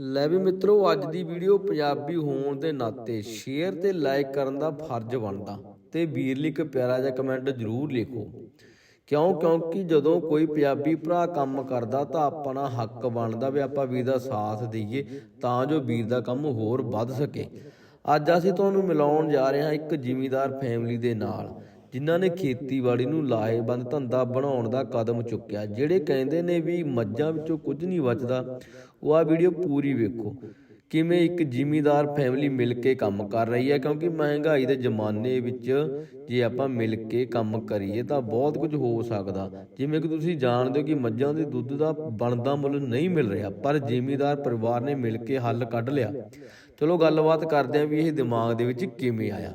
ਲੈ ਵੀ ਮਿੱਤਰੋ, ਅੱਜ ਦੀ ਵੀਡੀਓ ਪੰਜਾਬੀ ਹੋਣ ਦੇ ਨਾਤੇ ਸ਼ੇਅਰ ਤੇ ਲਾਈਕ ਕਰਨ ਦਾ ਫਰਜ਼ ਬਣਦਾ। ਤੇ ਵੀਰ ਲਈ ਇੱਕ ਪਿਆਰਾ ਜਿਹਾ ਕਮੈਂਟ ਜ਼ਰੂਰ ਲਿਖੋ। ਕਿਉਂ? ਕਿਉਂਕਿ ਜਦੋਂ ਕੋਈ ਪੰਜਾਬੀ ਭਰਾ ਕੰਮ ਕਰਦਾ ਤਾਂ ਆਪਣਾ ਹੱਕ ਬਣਦਾ ਵੀ ਆਪਾਂ ਵੀਰ ਦਾ ਸਾਥ ਦਈਏ, ਤਾਂ ਜੋ ਵੀਰ ਦਾ ਕੰਮ ਹੋਰ ਵੱਧ ਸਕੇ। ਅੱਜ ਅਸੀਂ ਤੁਹਾਨੂੰ ਮਿਲਾਉਣ ਜਾ ਰਹੇ ਹਾਂ ਇੱਕ ਜ਼ਿਮੀਂਦਾਰ ਫੈਮਿਲੀ ਦੇ ਨਾਲ। ਜਿਨ੍ਹਾਂ ਨੇ ਖੇਤੀਬਾੜੀ ਨੂੰ ਲਾਹੇਵੰਦ ਧੰਦਾ ਬਣਾਉਣ ਦਾ ਕਦਮ ਚੁੱਕਿਆ, ਜਿਹੜੇ ਕਹਿੰਦੇ ਨੇ ਵੀ ਮੱਝਾਂ ਵਿੱਚੋਂ ਕੁਝ ਨਹੀਂ ਬਚਦਾ, ਉਹ ਆ ਵੀਡੀਓ ਪੂਰੀ ਵੇਖੋ। ਕਿਵੇਂ ਇੱਕ ਜ਼ਿਮੀਂਦਾਰ ਫੈਮਿਲੀ ਮਿਲ ਕੇ ਕੰਮ ਕਰ ਰਹੀ ਹੈ, ਕਿਉਂਕਿ ਮਹਿੰਗਾਈ ਦੇ ਜ਼ਮਾਨੇ ਵਿੱਚ ਜੇ ਆਪਾਂ ਮਿਲ ਕੇ ਕੰਮ ਕਰੀਏ ਤਾਂ ਬਹੁਤ ਕੁਝ ਹੋ ਸਕਦਾ। ਜਿਵੇਂ ਕਿ ਤੁਸੀਂ ਜਾਣਦੇ ਹੋ ਕਿ ਮੱਝਾਂ ਦੇ ਦੁੱਧ ਦਾ ਬਣਦਾ ਮੁੱਲ ਨਹੀਂ ਮਿਲ ਰਿਹਾ, ਪਰ ਜ਼ਿਮੀਦਾਰ ਪਰਿਵਾਰ ਨੇ ਮਿਲ ਕੇ ਹੱਲ ਕੱਢ ਲਿਆ। ਚਲੋ ਗੱਲਬਾਤ ਕਰਦੇ ਆਂ ਵੀ ਇਹ ਦਿਮਾਗ ਦੇ ਵਿੱਚ ਕਿਵੇਂ ਆਇਆ।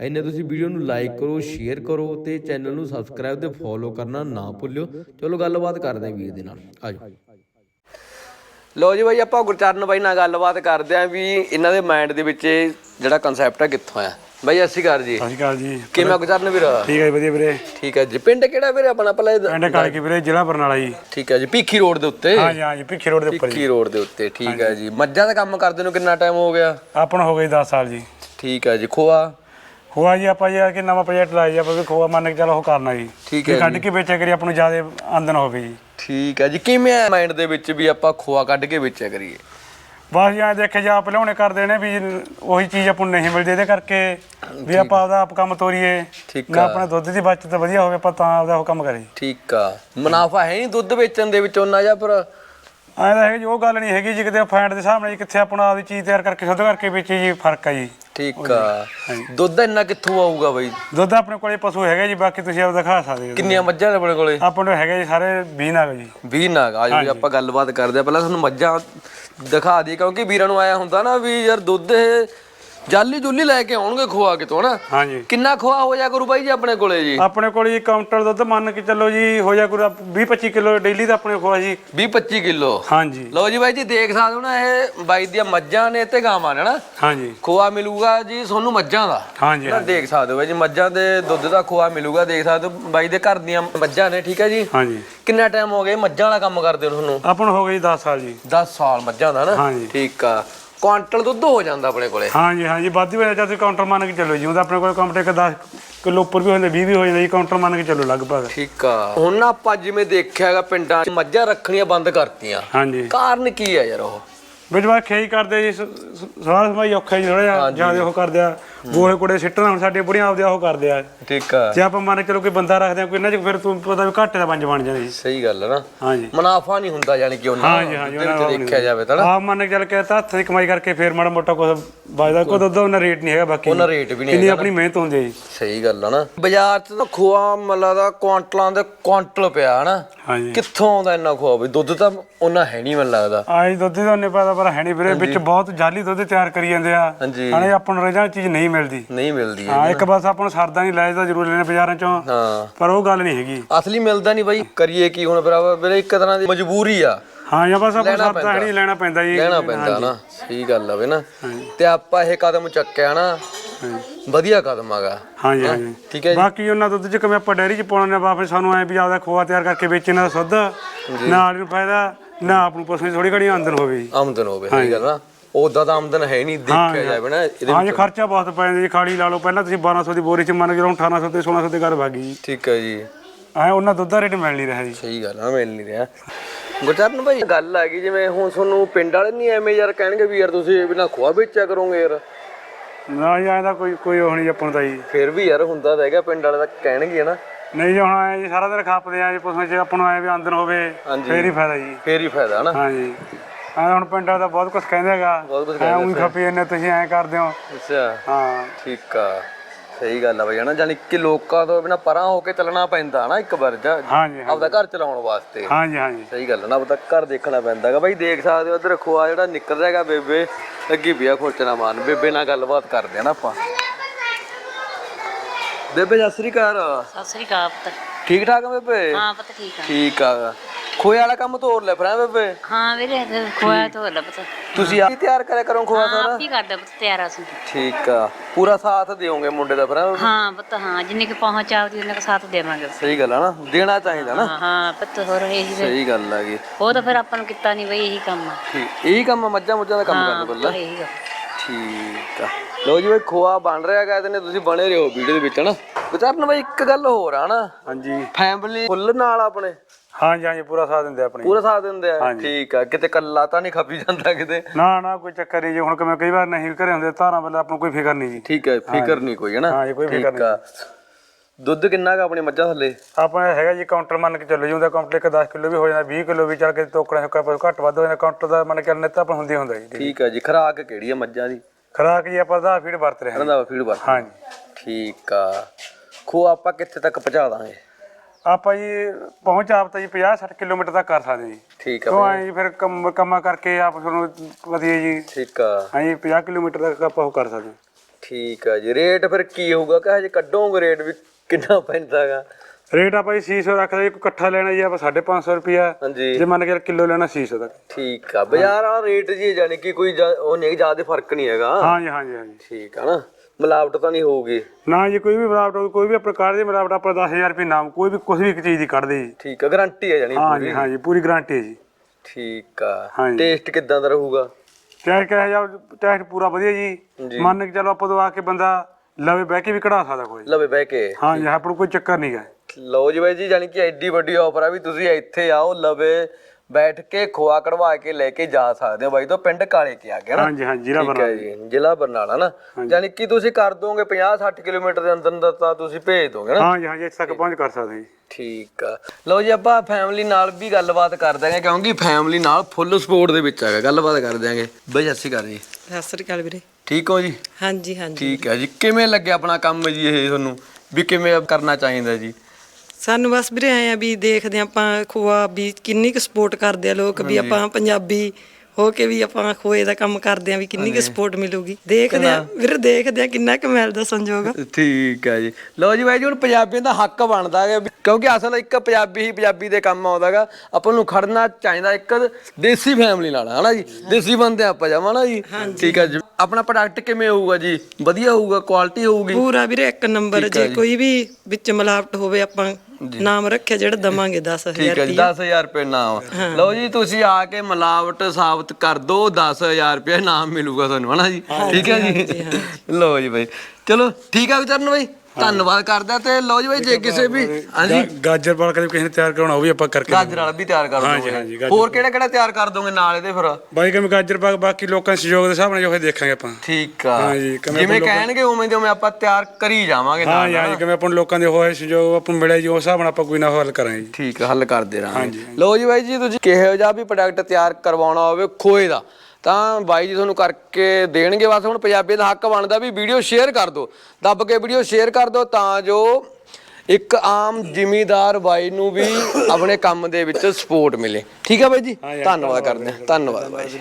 ਇੰਨੇ ਤੁਸੀਂ ਵੀਡੀਓ ਨੂੰ ਲਾਈਕ ਕਰੋ ਸ਼ੇਅਰ ਕਰੋ ਤੇ ਚੈਨਲ ਨੂੰ ਸਬਸਕ੍ਰਾਈਬ ਤੇ ਫੋਲੋ ਕਰਨਾ ਨਾ ਭੁੱਲਿਓ। ਚਲੋ ਗੱਲਬਾਤ ਕਰਦੇ ਆਂ ਵੀਰ ਦੇ ਨਾਲ। ਆਜੋ। ਲੋ ਜੀ ਬਾਈ ਆਪਾਂ ਗੁਰਚਰਨ ਬਾਈ ਨਾਲ ਗੱਲਬਾਤ ਕਰਦੇ ਆਂ ਵੀ ਇਹਨਾਂ ਦੇ ਮਾਈਂਡ ਦੇ ਵਿੱਚ ਜਿਹੜਾ ਕਨਸੈਪਟ ਹੈ ਕਿੱਥੋਂ ਆਇਆ। ਬਾਈ ਅਸੀਂ ਕਰ ਜੀ। ਸਤਿ ਸ਼੍ਰੀ ਅਕਾਲ ਜੀ। ਕਿਵੇਂ ਆ ਗੁਰਚਰਨ ਵੀਰ? ਠੀਕ ਹੈ ਵਧੀਆ ਵੀਰੇ। ਠੀਕ ਹੈ ਜੀ। ਪਿੰਡ ਕਿਹੜਾ ਵੀਰੇ ਆਪਣਾ? ਪਹਿਲਾਂ ਪਿੰਡ ਕਾਲਕੀ ਵੀਰੇ ਜ਼ਿਲ੍ਹਾ ਬਰਨਾਲਾ ਜੀ। ਠੀਕ ਹੈ ਜੀ। ਭੀਖੀ ਰੋਡ ਦੇ ਉੱਤੇ? ਹਾਂ ਜੀ ਹਾਂ ਜੀ ਭਿੱਖੀ ਰੋਡ ਦੇ ਉੱਪਰ ਭੀਖੀ ਰੋਡ ਦੇ ਉੱਤੇ ਠੀਕ ਹੈ ਜੀ। ਮੱਝਾਂ ਦਾ ਕੰਮ ਕਰਦੇ ਨੂੰ ਕਿੰਨਾ ਟਾਈਮ ਹੋ ਗਿਆ? ਆਪਣਾ ਹੋ ਗਈ 10 ਸਾਲ ਜੀ। ਠੀਕ ਹੈ ਜੀ। ਖੋਆ? ਖੋਆ ਜੀ ਆਪਾਂ ਜੀ ਕਿ ਨਵਾਂ ਪ੍ਰੋਜੈਕਟ ਲਾਇਆ ਜੀ ਆਪਾਂ ਵੀ ਖੋਆ ਮੰਨ ਕੇ ਚੱਲ ਉਹ ਕਰਨਾ ਜੀ। ਠੀਕ ਵੀ ਹੈ ਕੱਢ ਜੀ। ਕੇ ਵੇਚਿਆ ਕਰੀ ਆਪਾਂ ਨੂੰ ਜ਼ਿਆਦਾ ਆਮਦਨ ਹੋਵੇ ਜੀ। ਠੀਕ ਹੈ ਜੀ ਕਿਵੇਂ ਆ ਮਾਈਂਡ ਦੇ ਵਿੱਚ ਵੀ ਆਪਾਂ ਖੋਆ ਕੱਢ ਕੇ ਵੇਚਿਆ ਕਰੀਏ? ਬਸ ਜੀ ਆ ਦੇਖੇ ਜਾ ਆਪ ਲਿਆਉਣੇ ਕਰਦੇ ਨੇ ਵੀ ਉਹੀ ਚੀਜ਼ ਆਪਾਂ ਨੂੰ ਨਹੀਂ ਮਿਲਦੀ ਇਹਦੇ ਕਰਕੇ ਵੀ ਆਪਾਂ ਆਪਦਾ ਆਪ ਕੰਮ ਤੋਰੀਏ। ਠੀਕ ਨਾ ਆ। ਆਪਣਾ ਦੁੱਧ ਦੀ ਬਚਤ ਵਧੀਆ ਹੋਵੇ ਆਪਾਂ ਤਾਂ ਆਪਦਾ ਉਹ ਕੰਮ ਕਰੀਏ। ਠੀਕ ਆ। ਮੁਨਾਫਾ ਹੈ ਨਹੀਂ ਦੁੱਧ ਵੇਚਣ ਦੇ ਵਿੱਚ ਉਹਨਾਂ ਜਾਂ ਪਰ ਐਂ ਤਾਂ ਹੈ ਜੀ ਉਹ ਗੱਲ ਨਹੀਂ ਹੈਗੀ ਜੀ ਕਿਤੇ ਫੈਂਟ ਦੇ ਹਿਸਾਬ ਨਾਲ ਜੀ ਕਿੱਥੇ ਆਪਣਾ ਆਪਦੀ ਚੀਜ਼ ਤਿਆਰ ਕਰਕੇ ਸ਼ੁੱਧ ਕਰਕੇ ਵੇਚੀ ਜੀ ਫ਼ਰਕ ਆ ਜੀ। ਠੀਕ ਆ। ਦੁੱਧ ਇੰਨਾ ਕਿੱਥੋਂ ਆਊਗਾ ਬਈ? ਦੁੱਧ ਆਪਣੇ ਕੋਲੇ ਪਸ਼ੂ ਹੈਗੇ ਜੀ ਬਾਕੀ ਤੁਸੀਂ ਆਪ ਦਿਖਾ ਸਕਦੇ ਹੋ। ਕਿੰਨੀਆਂ ਮੱਝਾਂ ਨੇ ਆਪਣੇ ਕੋਲੇ? ਆਪਾਂ ਨੂੰ ਹੈਗੇ ਜੀ ਸਾਰੇ 20 ਨਾਗ ਜੀ। 20 ਨਾਗ ਆ ਜੀ ਆਪਾਂ ਗੱਲਬਾਤ ਕਰਦੇ ਆ ਪਹਿਲਾਂ ਤੁਹਾਨੂੰ ਮੱਝਾਂ ਦਿਖਾ ਦਈਏ ਕਿਉਂਕਿ ਵੀਰਾਂ ਨੂੰ ਆਇਆ ਹੁੰਦਾ ਨਾ ਵੀ ਯਾਰ ਦੁੱਧ ਇਹ ਜਾਲੀ ਜੁਲੀ ਲੈ ਕੇ ਆਉਣਗੇ ਖੋਆ ਕਿਤੋਂ ਨਾ ਹਾਂਜੀ। ਕਿੰਨਾ ਖੋਆ ਹੋ ਜਾ ਕਰੂ ਬਾਈ ਜੀ ਆਪਣੇ ਕੋਲੇ ਜੀ? ਆਪਣੇ ਕੋਲ ਜੀ ਕਾਊਂਟਰ ਦੁੱਧ ਮੰਨ ਕੇ ਚੱਲੋ ਜੀ ਹੋ ਜਾ ਕੋਈ 20 25 ਕਿਲੋ ਡੇਲੀ ਦਾ ਆਪਣੇ ਕੋਲ ਜੀ। 20 25 ਕਿਲੋ? ਹਾਂਜੀ। ਲਓ ਜੀ ਬਾਈ ਜੀ ਦੇਖ ਸਕਦੇ ਹੋ ਨਾ ਇਹ ਬਾਈ ਦੀਆਂ ਮੱਝਾਂ ਨੇ ਤੇ ਗਾਵਾਂ ਨੇ ਨਾ ਹਾਂਜੀ। ਖੋਆ ਮਿਲੂਗਾ ਜੀ ਤੁਹਾਨੂੰ ਮੱਝਾਂ ਦਾ। ਹਾਂਜੀ ਨਾ ਦੇਖ ਸਕਦੇ ਹੋ ਬਾਈ ਜੀ ਮੱਝਾਂ ਦੇ ਦੁੱਧ ਦਾ ਖੋਆ ਮਿਲੂਗਾ ਦੇਖ ਸਕਦੇ ਹੋ ਬਾਈ ਦੇ ਘਰ ਦੀਆਂ ਮੱਝਾਂ ਨੇ ਠੀਕ ਹੈ ਜੀ? ਹਾਂਜੀ। ਕਿੰਨਾ ਟਾਈਮ ਹੋ ਗਿਆ ਮੱਝਾਂ ਵਾਲਾ ਕੰਮ ਕਰਦੇ ਨੂੰ ਤੁਹਾਨੂੰ? ਆਪਾਂ ਨੂੰ ਹੋ ਗਈ 10 ਸਾਲ ਜੀ। 10 ਸਾਲ ਮੱਝਾਂ ਦਾ ਨਾ। ਠੀਕ ਆ। ਕੁਆਂਟਲ ਦੁੱਧ ਹੋ ਜਾਂਦਾ ਆਪਣੇ ਕੋਲੇ। ਹਾਂਜੀ ਹਾਂਜੀ ਵੱਧ ਵੀ ਹੋ ਜਾਂਦਾ ਕਾਊਂਟਰ ਮੰਨ ਕੇ ਚੱਲੋ ਜੀ ਉਹਦਾ ਆਪਣੇ ਕੋਲ ਕਾਊਂਟਰ ਇੱਕ 10 ਕਿਲੋ ਉੱਪਰ ਵੀ ਹੋ ਜਾਂਦਾ 20 ਵੀ ਹੋ ਜਾਂਦਾ ਜੀ ਕਾਊਂਟਰ ਮੰਨ ਕੇ ਚੱਲੋ ਲਗਭਗ। ਠੀਕ ਆ। ਹੁਣ ਆਪਾਂ ਜਿਵੇਂ ਦੇਖਿਆ ਹੈਗਾ ਪਿੰਡਾਂ 'ਚ ਮੱਝਾਂ ਰੱਖਣੀਆਂ ਬੰਦ ਕਰਤੀਆਂ। ਹਾਂਜੀ। ਕਾਰਨ ਕੀ ਆ ਯਾਰ ਉਹ? ਵਿੱਚ ਬਾਅਦ ਖੇਈ ਕਰਦੇ ਜੀ ਸਵਾਲ ਸਮਾਈ ਔਖਾ ਜੀ ਥੋੜਾ ਜਿਹਾ ਜ਼ਿਆਦਾ ਉਹ ਕਰਦੇ ਆ। ਗੋਹੇ ਕੁੜੇ ਸਿੱਟਣਾ ਹੁਣ ਸਾਡੇ ਬੁੜੀਆਂ ਆਪਦੇ ਉਹ ਕਰਦੇ ਆ। ਠੀਕ ਆ। ਜੇ ਆਪਾਂ ਮੰਨ ਕੇ ਚਲੋ ਕੋਈ ਬੰਦਾ ਰੱਖਦੇ ਆ ਕੋਈ ਇਹਨਾਂ ਚ ਫਿਰ ਤੂੰ ਪਤਾ ਵੀ ਘਾਟੇ ਦਾ ਪੰਜ ਬਣ ਜਾਂਦਾ ਸਹੀ ਗੱਲ ਹੈ ਨਾ। ਹਾਂਜੀ। ਮੁਨਾਫਾ ਨਹੀਂ ਹੁੰਦਾ ਯਾਨੀ ਕਿ ਉਹਨਾਂ ਹਾਂਜੀ ਹਾਂਜੀ ਦੇ ਵਿੱਚ ਦੇਖਿਆ ਜਾਵੇ ਤਾਂ ਆਪ ਮੰਨ ਕੇ ਚੱਲ ਕੇ ਤਾਂ ਹੱਥ ਦੀ ਕਮਾਈ ਕਰਕੇ ਫੇਰ ਮਾੜਾ ਮੋਟਾ ਕੁਝ ਬਚਦਾ ਕੋਈ ਦੁੱਧ ਉਹਨਾਂ ਰੇਟ ਨਹੀਂ ਹੈਗਾ ਬਾਕੀ। ਉਹਨਾਂ ਰੇਟ ਵੀ ਨਹੀਂ ਕਿੰਨੀ ਹੈਗਾ ਆਪਣੀ ਮਿਹਨਤ ਹੁੰਦੀ ਹੈ ਜੀ। ਸਹੀ ਗੱਲ ਆ ਨਾ। ਬਾਜ਼ਾਰ 'ਚ ਤਾਂ ਖੋਆ ਮੱਲਾ ਦਾ ਕੁਆਂਟਲਾਂ ਦੇ ਕੁਆਂਟਲ ਪਿਆ ਹਨਾ ਹਾਂਜੀ। ਕਿੱਥੋਂ ਆਉਂਦਾ ਇੰਨਾ ਖੋਆ ਬਈ ਦੁੱਧ ਤਾਂ ਉਹਨਾਂ ਹੈ ਨਹੀਂ ਮੈਨੂੰ ਲੱਗਦਾ। ਆਜ ਦੁੱਧ ਦਾ ਨਹੀਂ ਪਤਾ ਪਰ ਹੈ ਨਹੀਂ ਵੀਰੇ ਵਿੱਚ ਬਹੁਤ ਜਾਲੀ ਦੁੱਧ ਤਿਆਰ ਕਰੀ ਜਾਂਦੇ ਆ। ਹਾਂਜੀ। ਹਣੇ ਆਪਾਂ ਨੂੰ ਰਜਾ ਚੀਜ਼ ਨਹੀਂ ਮਿਲਦੀ। ਨਹੀਂ ਮਿਲਦੀ ਹੈ ਹਾਂ ਇੱਕ ਬਸ ਆਪਾਂ ਨੂੰ ਸਰਦਾ ਨਹੀਂ ਲੈ ਤਾਂ ਜ਼ਰੂਰ ਲੈਣੇ ਬਾਜ਼ਾਰਾਂ ਚੋਂ। ਹਾਂ। ਪਰ ਉਹ ਗੱਲ ਨਹੀਂ ਹੈਗੀ। ਅਸਲੀ ਮਿਲਦਾ ਨਹੀਂ ਬਾਈ ਕਰੀਏ ਕੀ ਹੁਣ ਭਰਾਵਾ ਵੀਰੇ ਇੱਕ ਤਰ੍ਹਾਂ ਦੀ ਮਜਬੂਰੀ ਆ। ਹਾਂ ਜਾਂ ਬਸ ਆਪਾਂ ਲੈਣਾ ਸਰਦਾ ਨਹੀਂ ਲੈਣਾ ਪੈਂਦਾ ਜੀ। ਲੈਣਾ ਪੈਂਦਾ ਨਾ ਸਹੀ ਗੱਲ ਆ ਵੇ ਨਾ। ਤੇ ਆਪਾਂ ਇਹ ਕਦਮ ਚੱਕਿਆ ਨਾ ਵਧੀਆ ਕਦਮ ਆਗਾ ਹਾਂਜੀ ਹਾਂਜੀ। ਠੀਕ ਹੈ ਜੀ। ਬਾਕੀ ਉਹਨਾਂ ਦੁੱਧ ਚ ਕਿਵੇਂ ਆਪਾਂ ਡੈਰੀ ਚ ਪਾਉਣੇ ਨੇ ਵਾਪਸ ਸਾਨੂੰ ਐ ਵੀ ਆਪਦਾ ਖੋਆ ਤਿਆਰ ਕਰਕੇ ਵੇਚਣ ਦਾ ਸੁੱਧ ਨਾਲ ਨੂੰ ਫਾਇਦਾ ਨਾ ਆਪ ਨੂੰ ਪਸ਼ੂ ਥੋੜੀ ਘੜੀ ਆਮਦਨ ਹੋਵੇ ਜੀ। ਆਮਦਨ ਹੋਵੇ ਸਹੀ ਗੱਲ ਨਾ ਉਦਾਂ ਤਾਂ ਆਮਦਨ ਹੈ ਨਹੀਂ ਦੇਖਿਆ ਜਾਵੇ ਨਾ ਇਹਦੇ ਹਾਂ ਜੀ ਖਰਚਾ ਬਹੁਤ ਪੈ ਜਾਂਦਾ ਜੀ ਖਾੜੀ ਲਾ ਲਓ ਪਹਿਲਾਂ ਤੁਸੀਂ 1200 ਦੀ ਬੋਰੀ ਚ ਮੰਨ ਕੇ ਚਲੋ 1800 ਤੇ 1600 ਤੇ ਘਰ ਭਾਗੀ ਜੀ। ਠੀਕ ਹੈ ਜੀ। ਐ ਉਹਨਾਂ ਦੁੱਧ ਦਾ ਰੇਟ ਮਿਲ ਨਹੀਂ ਰਿਹਾ ਜੀ। ਸਹੀ ਗੱਲ ਆ ਮਿਲ ਨਹੀਂ ਰਿਹਾ। ਗੁਰਚਰਨ ਭਾਈ ਗੱਲ ਆ ਗਈ ਜਿਵੇਂ ਹੁਣ ਤੁਹਾਨੂੰ ਪਿੰਡ ਵਾਲੇ ਨਹੀਂ ਐਵੇਂ ਯਾਰ ਕਹਿਣਗੇ ਵੀ ਯਾਰ ਤੁਸੀਂ ਬਿਨਾ ਖੋਆ ਵੇਚਿਆ ਕਰੋਗੇ ਯਾਰ। ਨਾ ਜੀ ਐਂ ਦਾ ਕੋਈ ਕੋਈ ਉਹ ਨਹੀਂ ਆਪਾਂ ਨੂੰ ਤਾਂ ਜੀ। ਫਿਰ ਵੀ ਯਾਰ ਹੁੰਦਾ ਤਾਂ ਹੈਗਾ ਪਿੰਡ ਵਾਲੇ ਤਾਂ ਕਹਿਣਗੇ ਨਾ। ਨਹੀਂ ਜੀ ਹੁਣ ਐ ਜੀ ਸਾਰਾ ਦਿਨ ਖਾਪਦੇ ਆ ਜੀ ਪਸ਼ੂਆਂ ਚ ਆਪਾਂ ਨੂੰ ਐ ਵੀ ਆਮਦਨ ਹੋਵੇ ਹਾਂਜੀ। ਫੇਰ ਹੀ ਫਾਇਦਾ ਜੀ। ਫੇਰ ਹੀ ਫਾਇਦਾ ਨਾ। ਹਾਂ ਜੀ। ਐ ਹੁਣ ਪਿੰਡਾਂ ਦਾ ਬਹੁਤ ਕੁਝ ਕਹਿੰਦੇ ਹੈਗਾ। ਬਹੁਤ ਕੁਝ ਐ ਉਹੀ ਖਪੀ ਇਹਨੇ ਤੁਸੀਂ ਐ ਕਰਦੇ ਹੋ। ਅੱਛਾ। ਹਾਂ। ਠੀਕ ਆ। ਸਹੀ ਗੱਲ ਆ ਬਈ ਹਨਾ? ਜਾਨੀ ਕਿ ਲੋਕਾਂ ਤੋਂ ਬਿਨਾ ਪਰਾਂ ਹੋ ਕੇ ਚੱਲਣਾ ਪੈਂਦਾ ਨਾ ਇੱਕ ਵਾਰ ਜਾ ਆਪਦਾ ਘਰ ਚਲਾਉਣ ਵਾਸਤੇ। ਹਾਂ ਜੀ ਹਾਂ ਜੀ ਸਹੀ ਗੱਲ ਆ ਨਾ ਆਪਦਾ ਘਰ ਦੇਖਣਾ ਪੈਂਦਾਗਾ ਬਾਈ ਦੇਖ ਸਕਦੇ ਹੋ ਇੱਧਰ ਖੋਆ ਜਿਹੜਾ ਨਿਕਲ ਰਿਹਾਗਾ ਬੇਬੇ ਲੱਗੀ ਪਿਆ ਖੋਚਣਾ ਮਾਨ ਬੇਬੇ ਨਾਲ ਗੱਲਬਾਤ ਕਰਦੇ ਆ ਨਾ ਆਪਾਂ। ਬੇਬੇ ਸਤਿ ਸ੍ਰੀ ਅਕਾਲ। ਸਤਿ ਸ੍ਰੀ ਅਕਾਲ ਪੁੱਤ। ਠੀਕ ਠਾਕ ਆ ਬੇਬੇ? ਹਾਂ ਪੁੱਤ ਠੀਕ ਆ। ਠੀਕ ਆ। ਖੋਏ ਵਾਲਾ ਕੰਮ ਤੋਰ ਲੈ ਫਰਾਂ ਬੇਬੇ। ਹਾਂ ਵੀਰੇ ਤੇ ਖੋਇਆ ਤੋਂ ਲੱਭ ਤਾ ਤੁਸੀਂ ਆਪ ਹੀ ਤਿਆਰ ਕਰਿਆ ਕਰੋ ਖੋਆ ਸਾਰਾ? ਆਪ ਹੀ ਕਰਦਾ ਪੁੱਤ ਤਿਆਰ ਅਸੀਂ। ਠੀਕ ਆ। ਪੂਰਾ ਸਾਥ ਦਿਓਗੇ ਮੁੰਡੇ ਦਾ ਫਰਾਂ ਹਾਂ ਪੁੱਤ ਹਾਂ ਜਿੰਨੇ ਕਿ ਪਹੁੰਚ ਆਵਦੀ ਉਹਨੇ ਕੁ ਸਾਥ ਦੇਵਾਂਗੇ। ਸਹੀ ਗੱਲ ਆ ਨਾ ਦੇਣਾ ਚਾਹੀਦਾ ਨਾ। ਹਾਂ ਹਾਂ ਪੁੱਤ ਹੋਰ ਇਹੀ ਫਿਰ ਸਹੀ ਗੱਲ ਹੈਗੀ ਉਹ ਤਾਂ ਫਿਰ ਆਪਾਂ ਨੂੰ ਕੀਤਾ ਨਹੀਂ ਬਈ ਇਹੀ ਕੰਮ ਆ। ਠੀਕ ਇਹੀ ਕੰਮ ਆ, ਮੱਝਾਂ ਮੁੱਝਾਂ ਦਾ ਕੰਮ ਹਾਂ ਕਰਦੇ ਬੱਲਾ ਇਹੀ ਕੰਮ। ਠੀਕ ਆ। ਲੋ ਜੀ ਬਈ ਖੋਆ ਬਣ ਰਿਹਾ ਕਹਿੰਦੇ ਨੇ ਤੁਸੀਂ ਬਣੇ ਰਹੋ ਵੀਡੀਓ ਦੇ ਵਿੱਚ ਹਨਾ? ਵਿਚਾਰਨ ਬਈ ਇੱਕ ਗੱਲ ਹੋਰ ਆ ਨਾ ਹਾਂਜੀ। ਫੈਮਿਲੀ ਫੁੱਲ ਨਾਲ ਆਪਣੇ। ਹਾਂਜੀ ਹਾਂਜੀ ਪੂਰਾ ਸਾਥ ਦਿੰਦੇ ਆਪਣੀ। ਪੂਰਾ ਸਾਥ ਦਿੰਦੇ ਆ? ਹਾਂਜੀ। ਠੀਕ ਆ ਕਿਤੇ ਕੱਲਾ ਤਾਂ ਨਹੀਂ ਖੱਪੀ ਜਾਂਦਾ ਕਿਤੇ? ਨਾ ਨਾ ਕੋਈ ਚੱਕਰ ਨਹੀਂ ਜੀ ਹੁਣ ਕਿਵੇਂ ਕਈ ਵਾਰ ਨਹੀਂ ਘਰੇ ਹੁੰਦੇ ਧਾਰਾਂ ਵੱਲ ਆਪਾਂ ਨੂੰ ਕੋਈ ਫਿਕਰ ਨਹੀਂ ਜੀ। ਠੀਕ ਹੈ ਫਿਕਰ ਨਹੀਂ ਕੋਈ ਹਨਾ? ਹਾਂ ਜੀ, ਕੋਈ ਫਿਕਰ ਠੀਕ ਆ। ਦੁੱਧ ਕਿੰਨਾ ਕ ਆਪਣੀ ਮੱਝਾਂ ਥੱਲੇ? ਆਪਾਂ ਹੈਗਾ ਜੀ ਕਾਊਂਟਰ ਮੰਨ ਕੇ ਚੱਲੋ ਜੀ ਉਹਦਾ ਕਾਊਂਟਰ ਇੱਕ 10 ਕਿਲੋ ਵੀ ਹੋ ਜਾਂਦਾ 20 ਕਿਲੋ ਵੀ ਚੱਲ ਕੇ ਪਰ ਘੱਟ ਵੱਧ ਹੋ ਜਾਂਦਾ ਕਾਊਂਟਰ ਦਾ ਮੰਨ ਕੇ ਨਿੱਤ ਆਪਾਂ ਹੁੰਦੀ ਹੁੰਦਾ ਜੀ। ਠੀਕ ਆ ਜੀ ਖਰਾਕ ਕਿਹੜੀ ਆ ਮੱਝਾਂ ਦੀ? ਖਰਾਕ ਜੀ ਆਪਾਂ ਦਾ ਫੀਡ ਵਰਤ ਰਹੇ ਹਾਂ ਰੰਧਾਵਾ ਫੀਡ ਹਾਂਜੀ। ਠੀਕ ਆ। ਖੋ ਆਪਾਂ ਕਿੱਥੇ ਤੱਕ ਪਹੁੰਚਾ ਦਾਂਗੇ? ਆਪਾਂ ਜੀ ਪਹੁੰਚ ਆਪ ਤਾਂ ਜੀ 50 60 ਕਿਲੋਮੀਟਰ ਤੱਕ ਕਰ ਸਕਦੇ ਜੀ। ਠੀਕ ਆ ਕਿਉਂ ਆਏ ਜੀ ਫਿਰ ਕੰਮ ਕੰਮਾਂ ਕਰਕੇ ਆਪ ਤੁਹਾਨੂੰ ਵਧੀਆ ਜੀ। ਠੀਕ ਆ। ਹਾਂਜੀ 50 ਕਿਲੋਮੀਟਰ ਤੱਕ ਆਪਾਂ ਉਹ ਕਰ ਸਕਦੇ। ਹਾਂ। ਠੀਕ ਆ ਜੀ। ਰੇਟ ਫਿਰ ਕੀ ਹੋਊਗਾ? ਕਿ ਹਜੇ ਕੱਢੋਗੇ ਰੇਟ ਵੀ ਕਿੰਨਾ ਪੈਂਦਾਗਾ। ਰੇਟ ਆਪਾਂ ਜੀ 600 ਰੱਖਦੇ ਜੀ ਕੋਈ ਇਕੱਠਾ ਲੈਣਾ ਜੀ ਆਪਾਂ 550 ਰੁਪਿਆ ਹਾਂਜੀ। ਜੇ ਮੰਨ ਕੇ ਕਿਲੋ ਲੈਣਾ 600 ਤੱਕ। ਠੀਕ ਆ ਬਾਜ਼ਾਰ ਵਾਲਾ ਰੇਟ ਜੀ ਜਾਨੀ ਕਿ ਕੋਈ ਜ਼ਿਆ- ਉਹ ਨਹੀਂ ਜ਼ਿਆਦਾ ਫ਼ਰਕ ਨਹੀਂ ਹੈਗਾ। ਹਾਂਜੀ ਹਾਂਜੀ ਹਾਂਜੀ। ਠੀਕ ਆ ਨਾ ਮਿਲਾਵਟ ਤਾਂ ਨਹੀਂ ਹੋਊਗੀ। ਨਾ ਜੀ ਕੋਈ ਵੀ ਮਿਲਾਵਟ ਹੋਵੇ ਕੋਈ ਵੀ ਆਪਣੇ ਕਾਰ ਦੀ ਮਿਲਾਵਟ ਆਪਾਂ 10000 ਰੁਪਏ ਨਾਮ ਕੋਈ ਵੀ ਕੁਝ ਵੀ ਇੱਕ ਚੀਜ਼ ਦੀ ਕੱਢਦੇ ਜੀ। ਠੀਕ ਆ ਗਾਰੰਟੀ ਹੈ ਜਾਨੀ ਹਾਂਜੀ ਹਾਂਜੀ ਪੂਰੀ ਗਾਰੰਟੀ ਹੈ ਜੀ। ਠੀਕ ਆ ਹਾਂਜੀ। ਟੇਸਟ ਕਿਦਾਂ ਦਾ ਰਹੂਗਾ? ਟੈਸਟ ਕਿਹਾ ਜਾ ਟੈਸਟ ਪੂਰਾ ਵਧੀਆ ਜੀ। ਜੀ। ਮੰਨ ਕੇ ਚਲੋ ਆਪਾਂ ਤੋਂ ਆ ਕੇ ਬੰਦਾ ਲਵੇ ਬਹਿ ਕੇ ਵੀ ਕਢਾ ਸਕਦਾ ਕੋਈ। ਲਵੇ ਬਹਿ ਕੇ। ਹਾਂਜੀ ਆਪਾਂ ਨੂੰ ਕੋਈ ਚੱਕਰ ਨਹੀਂ ਗਾ ਲਓ ਜੀ ਬਾਈ ਜੀ ਜਾਨੀ ਕਿ ਐਡੀ ਵੱਡੀ ਆਫਰ ਆ ਵੀ ਤੁਸੀਂ ਇੱਥੇ ਆਓ ਲਵੇ ਬੈਠ ਕੇ ਖੋਆ ਕਢਵਾ ਕੇ ਲੈ ਕੇ ਜਾ ਸਕਦੇ ਹੋ ਬਾਈ ਤੋਂ ਪਿੰਡ ਕਾਲੇ ਕੇ ਆ ਗਿਆ ਨਾ। ਹਾਂਜੀ ਹਾਂਜੀ ਜਿਹੜਾ ਠੀਕ ਹੈ ਜੀ ਜ਼ਿਲ੍ਹਾ ਬਰਨਾਲਾ ਨਾ। ਜਾਨੀ ਕਿ ਤੁਸੀਂ ਕਰ ਦੋਗੇ 50 60 ਕਿਲੋਮੀਟਰ ਦੇ ਅੰਦਰ ਅੰਦਰ ਤਾਂ ਤੁਸੀਂ ਭੇਜ ਦੋਗੇ ਨਾ। ਹਾਂਜੀ ਹਾਂਜੀ ਇੱਥੇ ਤੱਕ ਪਹੁੰਚ ਕਰ ਸਕਦੇ ਜੀ। ਠੀਕ ਆ। ਲਓ ਜੀ ਆਪਾਂ ਫੈਮਿਲੀ ਨਾਲ ਵੀ ਗੱਲਬਾਤ ਕਰ ਦਾਂਗੇ ਕਿਉਂਕਿ ਫੈਮਿਲੀ ਨਾਲ ਫੁੱਲ ਸਪੋਰਟ ਦੇ ਵਿੱਚ ਹੈਗਾ ਗੱਲਬਾਤ ਕਰ ਦਾਂਗੇ ਬਈ ਸਤਿ ਸ਼੍ਰੀ ਅਕਾਲ ਜੀ। ਸਤਿ ਸ੍ਰੀ ਅਕਾਲ ਵੀਰੇ। ਠੀਕ ਹੋ ਜੀ? ਹਾਂਜੀ ਹਾਂਜੀ। ਠੀਕ ਹੈ ਜੀ। ਕਿਵੇਂ ਲੱਗਿਆ ਆਪਣਾ ਕੰਮ ਜੀ ਇਹ ਤੁਹਾਨੂੰ? ਵੀ ਕਿਵੇਂ ਕਰਨਾ ਚਾਹੀਦਾ ਜੀ? ਸਾਨੂੰ ਬਸ ਵੀਰੇ ਆਏ ਆ ਵੀ ਦੇਖਦੇ ਹਾਂ ਆਪਾਂ ਖੋਆ ਵੀ ਕਿੰਨੀ ਕੁ ਸਪੋਰਟ ਕਰਦੇ ਆ ਲੋਕ ਵੀ ਆਪਾਂ ਪੰਜਾਬੀ ਹੋ ਕੇ ਵੀ ਆਪਾਂ ਖੋਏ ਦਾ ਕੰਮ ਕਰਦੇ ਆ ਵੀ ਕਿੰਨੀ ਕੁ ਸਪੋਰਟ ਮਿਲੂਗੀ। ਦੇਖਦੇ ਆ ਵੀਰੇ ਦੇਖਦੇ ਆ ਕਿੰਨਾ ਕੁ ਮਿਲਦਾ ਸੰਜੋਗ। ਠੀਕ ਹੈ ਜੀ। ਲਓ ਜੀ ਬਾਈ ਜੀ ਹੁਣ ਪੰਜਾਬੀਆਂ ਦਾ ਹੱਕ ਬਣਦਾ ਹੈ ਕਿਉਂਕਿ ਅਸਲ ਇੱਕ ਪੰਜਾਬੀ ਹੀ ਪੰਜਾਬੀ ਦੇ ਕੰਮ ਆਉਂਦਾਗਾ ਆਪਾਂ ਨੂੰ ਖੜਨਾ ਚਾਹੀਦਾ ਇੱਕ ਦੇਸੀ ਫੈਮਿਲੀ ਨਾਲ ਹਨਾ ਜੀ? ਦੇਸੀ ਬੰਦੇ ਆਪਾਂ ਜਾਵਾਂ ਨਾ ਜੀ? ਠੀਕ ਹੈ ਜੀ। ਆਪਣਾ ਪ੍ਰੋਡਕਟ ਕਿਵੇਂ ਹੋਊਗਾ ਜੀ? ਵਧੀਆ ਹੋਊਗਾ ਕੁਆਲਿਟੀ ਹੋਊਗੀ? ਪੂਰਾ ਵੀਰੇ ਇੱਕ ਨੰਬਰ ਜੇ। ਕੋਈ ਵੀ ਵਿੱਚ ਮਿਲਾਵਟ ਹੋਵੇ ਆਪਾਂ ਨਾਮ ਰੱਖਿਆ ਜਿਹੜਾ ਦਵਾਂਗੇ 10000 ਠੀਕ ਹੈ ਜੀ 10000 ਰੁਪਏ ਨਾਮ। ਲਓ ਜੀ ਤੁਸੀਂ ਆ ਕੇ ਮਿਲਾਵਟ ਸਾਬਤ ਕਰ ਦਿਓ 10000 ਰੁਪਏ ਨਾਮ ਮਿਲੂਗਾ ਤੁਹਾਨੂੰ ਹਨਾ ਜੀ? ਠੀਕ ਹੈ ਜੀ ਲਓ ਜੀ ਬਾਈ। ਚਲੋ ਠੀਕ ਹੈ ਵਿਚਰਨ ਬਾਈ। ਧੰਨਵਾਦ ਕਰਦਾ ਤੇ ਲਓ ਜੀ ਬਾਈ ਜੇ ਕਿਸੇ ਵੀ ਹਾਂਜੀ ਗਾਜਰ ਪਾਲ ਕੇ ਕਿਸੇ ਨੇ ਤਿਆਰ ਕਰਾਉਣਾ ਉਹ ਵੀ ਆਪਾਂ ਕਰਕੇ ਗਾਜਰ ਵਾਲਾ ਵੀ ਤਿਆਰ ਕਰ ਹਾਂਜੀ, ਦੋਗੇ ਹਾਂਜੀ, ਗਾਜਰ ਹੋਰ ਕਿਹੜਾ ਕਿਹੜਾ ਤਿਆਰ ਕਰ ਦੋਗੇ ਨਾਲ ਇਹਦੇ ਫਿਰ? ਬਾਈ ਕਿਵੇਂ ਗਾਜਰ ਪਾਕ ਬਾਕੀ ਲੋਕਾਂ ਦੇ ਸਹਿਯੋਗ ਦੇ ਹਿਸਾਬ ਨਾਲ ਜੋ ਹੈ ਦੇਖਾਂਗੇ ਆਪਾਂ। ਠੀਕ ਆ। ਹਾਂਜੀ, ਕਿਵੇਂ ਜਿਵੇਂ ਲੋਕਾਂ- ਕਹਿਣਗੇ ਉਵੇਂ ਜਿਵੇਂ ਆਪਾਂ ਤਿਆਰ ਕਰੀ ਜਾਵਾਂਗੇ ਹਾਂ ਨਾਲ ਯਾਰ ਕਿਵੇਂ ਆਪਾਂ ਨੂੰ ਲੋਕਾਂ ਦੇ ਹੋਏ ਸਹਿਯੋਗ ਆਪਾਂ ਨੂੰ ਮਿਲਿਆ ਜੀ ਉਸ ਹਿਸਾਬ ਨਾਲ ਆਪਾਂ ਕੋਈ ਨਾ ਹੱਲ ਕਰਾਂਗੇ ਜੀ। ਠੀਕ ਆ ਹੱਲ ਕਰਦੇ ਰਹਾਂਗੇ। ਹਾਂਜੀ, ਲਓ ਜੀ ਬਾਈ ਜੀ ਤੁਸੀਂ ਕਿਹੋ ਜਿਹਾ ਵੀ ਪ੍ਰੋਡਕਟ ਤਿਆਰ ਕਰਵਾਉਣਾ ਹੋਵੇ ਖੋਏ ਦਾ ਤਾਂ ਬਾਈ ਜੀ ਤੁਹਾਨੂੰ ਕਰਕੇ ਦੇਣਗੇ ਬਸ ਹੁਣ ਪੰਜਾਬੀ ਦਾ ਹੱਕ ਬਣਦਾ ਵੀ ਵੀਡੀਓ ਸ਼ੇਅਰ ਕਰ ਦਿਓ। ਦੱਬ ਕੇ ਵੀਡੀਓ ਸ਼ੇਅਰ ਕਰ ਦਿਓ ਤਾਂ ਜੋ ਇੱਕ ਆਮ ਜ਼ਿਮੀਦਾਰ ਬਾਈ ਨੂੰ ਵੀ ਆਪਣੇ ਕੰਮ ਦੇ ਵਿੱਚ ਸਪੋਰਟ ਮਿਲੇ। ਠੀਕ ਹੈ ਬਾਈ ਜੀ? ਧੰਨਵਾਦ ਕਰਦੇ ਹਾਂ ਧੰਨਵਾਦ ਬਾਈ ਜੀ।